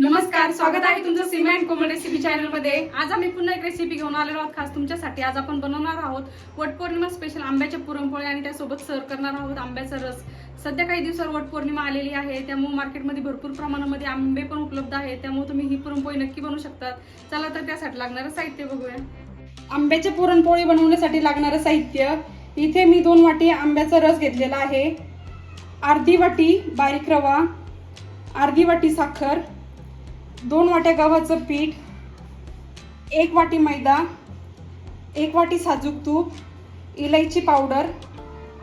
नमस्कार स्वागत आहे तुमचं सीमा अँड कोमल रेसिपी चॅनलमध्ये. आज आम्ही पुन्हा एक रेसिपी घेऊन आलेलो आहोत खास तुमच्यासाठी. आज आपण बनवणार आहोत वटपौर्णिमा स्पेशल आंब्याच्या पुरणपोळी आणि त्यासोबत सर्व करणार आहोत आंब्याचा रस. सध्या काही दिवसावर वटपौर्णिमा आलेली आहे त्यामुळे मार्केटमध्ये भरपूर प्रमाणामध्ये आंबे पण उपलब्ध आहेत त्यामुळे तुम्ही ही पुरणपोळी नक्की बनवू शकतात चला तर त्यासाठी लागणारं साहित्य बघूया. आंब्याच्या पुरणपोळी बनवण्यासाठी लागणारं साहित्य इथे मी दोन वाटी आंब्याचा रस घेतलेला आहे. अर्धी वाटी बारीक रवा अर्धी वाटी साखर दोन वाट्या गव्हाचं पीठ एक वाटी मैदा एक वाटी साजूक तूप इलायची पावडर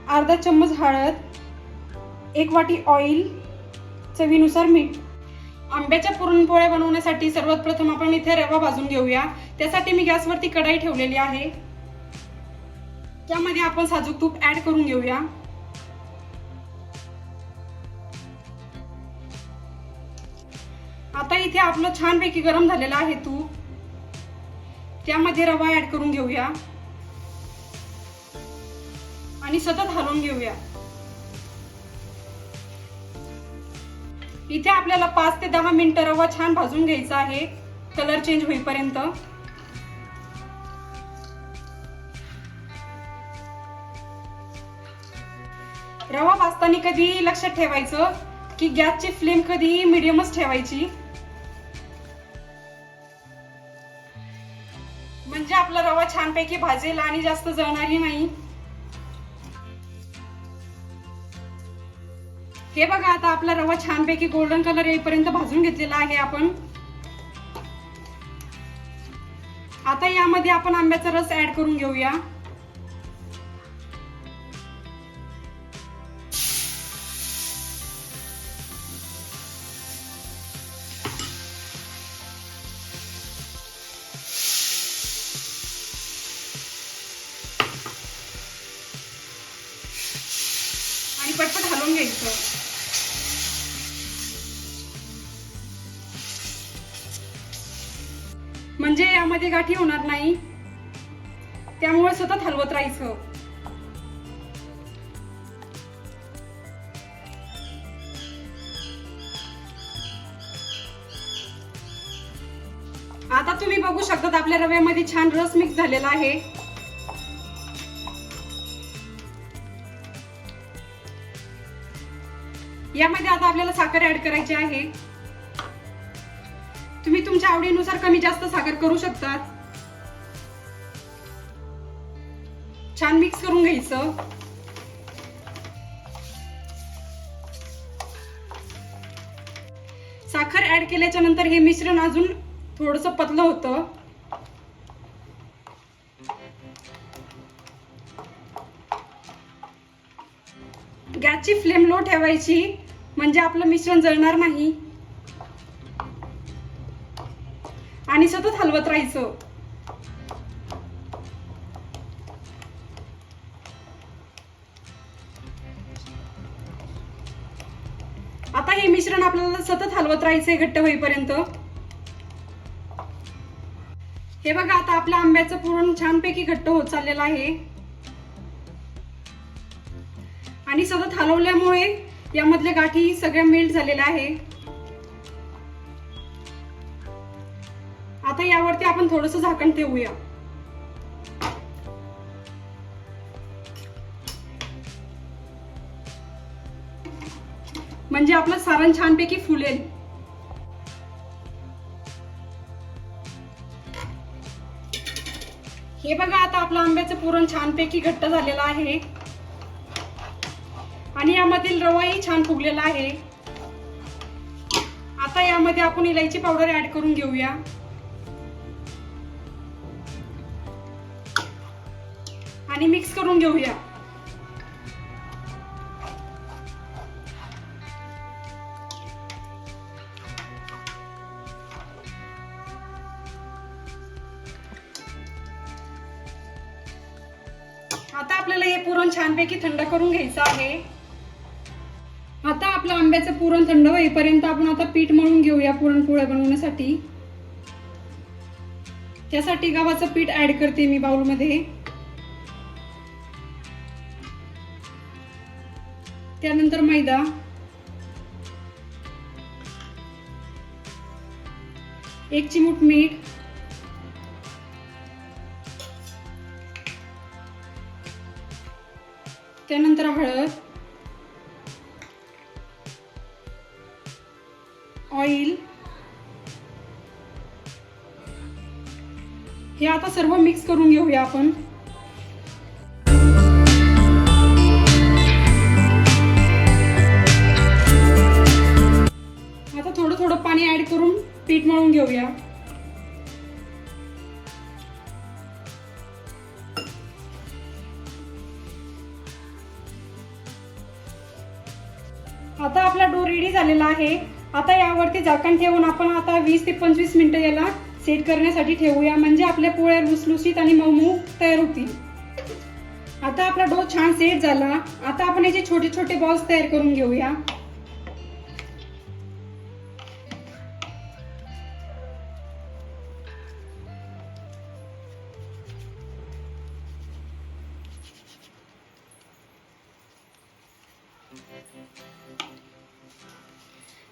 अर्धा चम्मच हळद एक वाटी ऑइल चवीनुसार मीठ. आंब्याच्या पुरणपोळ्या बनवण्यासाठी सर्वात प्रथम आपण इथे रवा भाजून घेऊया. त्यासाठी मी गॅसवरती कढाई ठेवलेली आहे. त्यामध्ये आपण साजूक तूप ॲड करून घेऊया. आता इथे आपलं छानपैकी गरम झालेलं आहे तूप. त्यामध्ये रवा ऍड करून घेऊया. आणि सतत हलवून घेऊया. इथे आपल्याला पाच ते दहा मिनिटं रवा छान भाजून घ्यायचा आहे. कलर चेंज होईपर्यंत. रवा भाजताना कधी लक्षात ठेवायचं की गॅसची फ्लेम कधीही मिडियमच ठेवायची. म्हणजे आपला रवा छानपैकी भाजेल आणि जास्त जळणारही नाही. हे बघा आता आपला रवा छानपैकी गोल्डन कलर येईपर्यंत भाजून घेतलेला आहे आपण. आता यामध्ये आपण आंब्याचा रस ऍड करून घेऊया. म्हणजे यामध्ये गाठी होणार नाही. त्यामुळे सतत हलवत राहायचं. आता तुम्ही बघू शकतात आपल्या रव्यामध्ये छान रस मिक्स झालेला आहे. यामध्ये आता आपल्याला साखर ऍड करायची आहे. तुम्ही तुमच्या आवडीनुसार कमी जास्त साखर करू शकतात. छान मिक्स करून घ्यायचं. साखर ऍड केल्याच्यानंतर हे मिश्रण अजून थोडस पतलं होतं. गॅसची फ्लेम लो ठेवायची. म्हणजे आपलं मिश्रण जळणार नाही. आणि सतत हलवत राहायचं. आता हे मिश्रण आपल्याला सतत हलवत राहायचंय घट्ट होईपर्यंत. हे बघा आता आपल्या आंब्याचं पुरण छानपैकी घट्ट होत चाललेलं आहे. आणि सतत हलवल्यामुळे यामधल्या गाठी सगळ्या मेल्ट झालेल्या आहे. आता यावरती आपण थोडस झाकण ठेवूया. म्हणजे आपलं सारण छानपैकी फुलेल. हे बघा आता आपलं आंब्याचं पुरण छानपैकी घट्ट झालेलं आहे. आणि यामधील रवाही छान फुगलेला आहे. आता यामध्ये आपण इलायची पावडर ऍड करून घेऊया. आणि मिक्स करून घेऊया. आता आपल्याला हे पुरण छानपैकी थंड करून घ्यायचं आहे. आता आपलं आंब्याचं पुरण थंड होईपर्यंत आपण आता पीठ मळून घेऊया पुरणपोळ्या बनवण्यासाठी. त्यासाठी गव्हाचं पीठ ऍड करते मी बाउलमध्ये त्यानंतर मैदा. एक चिमूट मीठ. त्यानंतर हळद. ऑइल. हे आता सर्व मिक्स करून घेऊया आपण. पीठ मळून घेऊया. आता आपला डो रेडी झालेला आहे. आता यावरती झाकण ठेवून आपण आता वीस ते पंचवीस मिनिटं याला सेट करण्यासाठी ठेवूया. म्हणजे आपल्या पोळ्या लुसलुसीत आणि मऊ तयार होतील. आता आपला डो छान सेट झाला. आता आपण याचे छोटे छोटे बॉल्स तयार करून घेऊया.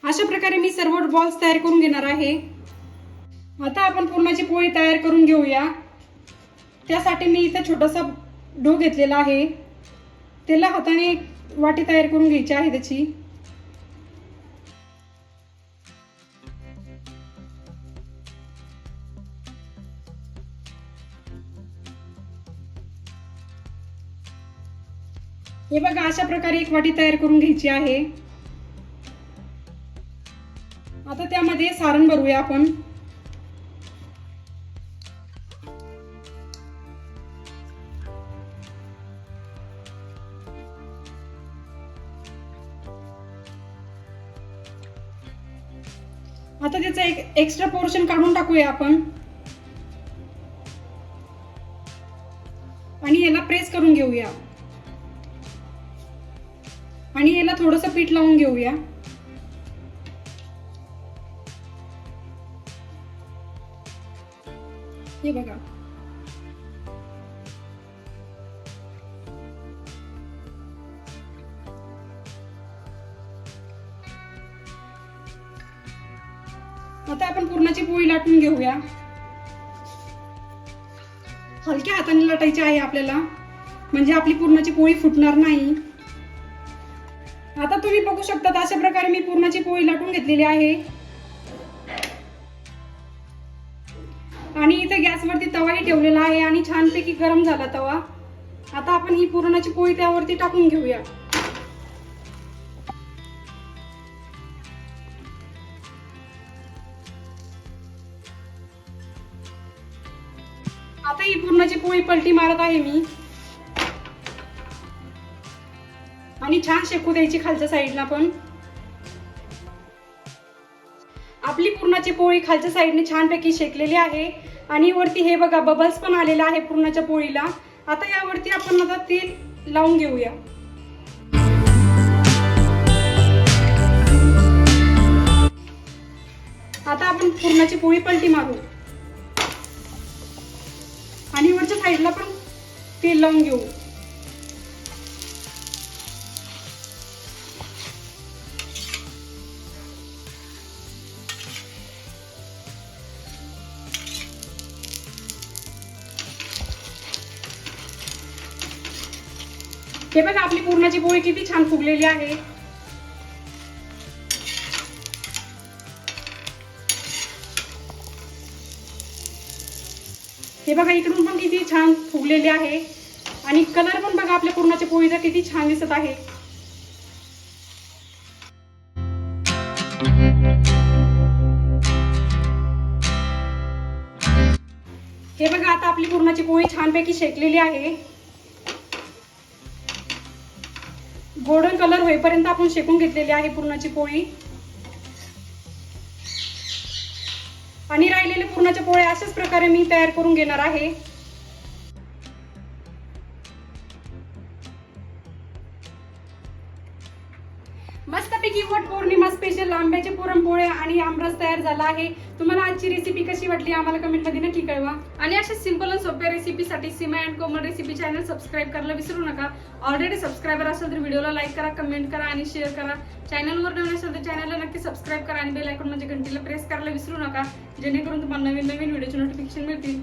अशा प्रकारे मी सर्व बॉल्स तयार करून घेणार आहे. आता आपण पुरणाची पोळी तयार करून घेऊया. त्यासाठी मी इथं छोटासा डो घेतलेला आहे. त्याला हाताने वाटी तयार करून घ्यायची आहे त्याची. हे बघा अशा प्रकारे एक वाटी तयार करून घ्यायची आहे. आता त्यामध्ये सारण भरूया आपण. आता त्याचा एक एक्स्ट्रा पोर्शन काढून टाकूया आपण. आणि याला प्रेस करून घेऊया. पीठ लावून घेऊया. हे बघा. आता आपण पूर्णाची पोळी लाटून घेऊया. हलक्या हाताने लाटायची आहे आपल्याला. म्हणजे आपली पूर्णाची पोळी फुटणार नाही. आता तुम्ही बघू शकता अशा प्रकारे मी पूर्णाची पोळी लाटून घेतलेली आहे. आणि इथे गॅसवरती तवाही ठेवलेला आहे आणि छानपैकी गरम झाला तवा. आता आपण ही पुरणाची पोळी त्यावरती टाकून घेऊया. आता ही पुरणाची पोळी पलटी मारत आहे मी. आणि छान शेकू द्यायची खालच्या साईडला पण. आपली पूर्णाची पोळी खालच्या साईडने छानपैकी शेकलेली आहे. आणि वरती हे बघा बबल्स पण आलेला आहे पूर्णाच्या पोळीला. आता यावरती आपण आता तेल लावून घेऊया. आता आपण पूर्णाची पोळी पलटी मारू. आणि वरच्या साईडला पण तेल लावून घेऊ. हे बघा आपली पूर्णाची पोळी किती छान फुगलेली आहे. हे बघा इकडून पण किती छान फुगलेली आहे. आणि कलर पण बघा आपल्या पूर्णाच्या पोळीचा किती छान दिसत आहे. हे बघा आता आपली पूर्णाची पोळी छानपैकी शेकलेली आहे. गोल्डन कलर होईपर्यंत आपण शेकून घेतलेली आहे पुरणाची पोळी. आणि राहिलेले पुरणाच्या पोळ्या अशाच प्रकारे मी तयार करून घेणार आहे. स्पेशल आंब्याचे पुरणपोळे आणि आमरस तयार झाला आहे. तुम्हाला आजची रेसिपी कशी वाटली? आम्हाला कमेंटमध्ये नक्की कळवा. आणि अशा सिंपल आणि सोप्या रेसिपीसाठी Seema and Komal recipe channel subscribe करायला विसरू नका. ऑलरेडी सबस्क्रायबर असेल तर व्हिडिओला लाईक करा कमेंट करा आणि शेअर करा. चॅनलवर नवीन असेल तर चॅनलला नक्की सबस्क्राईब करा आणि बेल आयकॉन म्हणजे घंटीला प्रेस करायला विसरू नका. जेणेकरून तुम्हाला नवीन नवीन व्हिडिओचे नोटिफिकेशन मिळतील.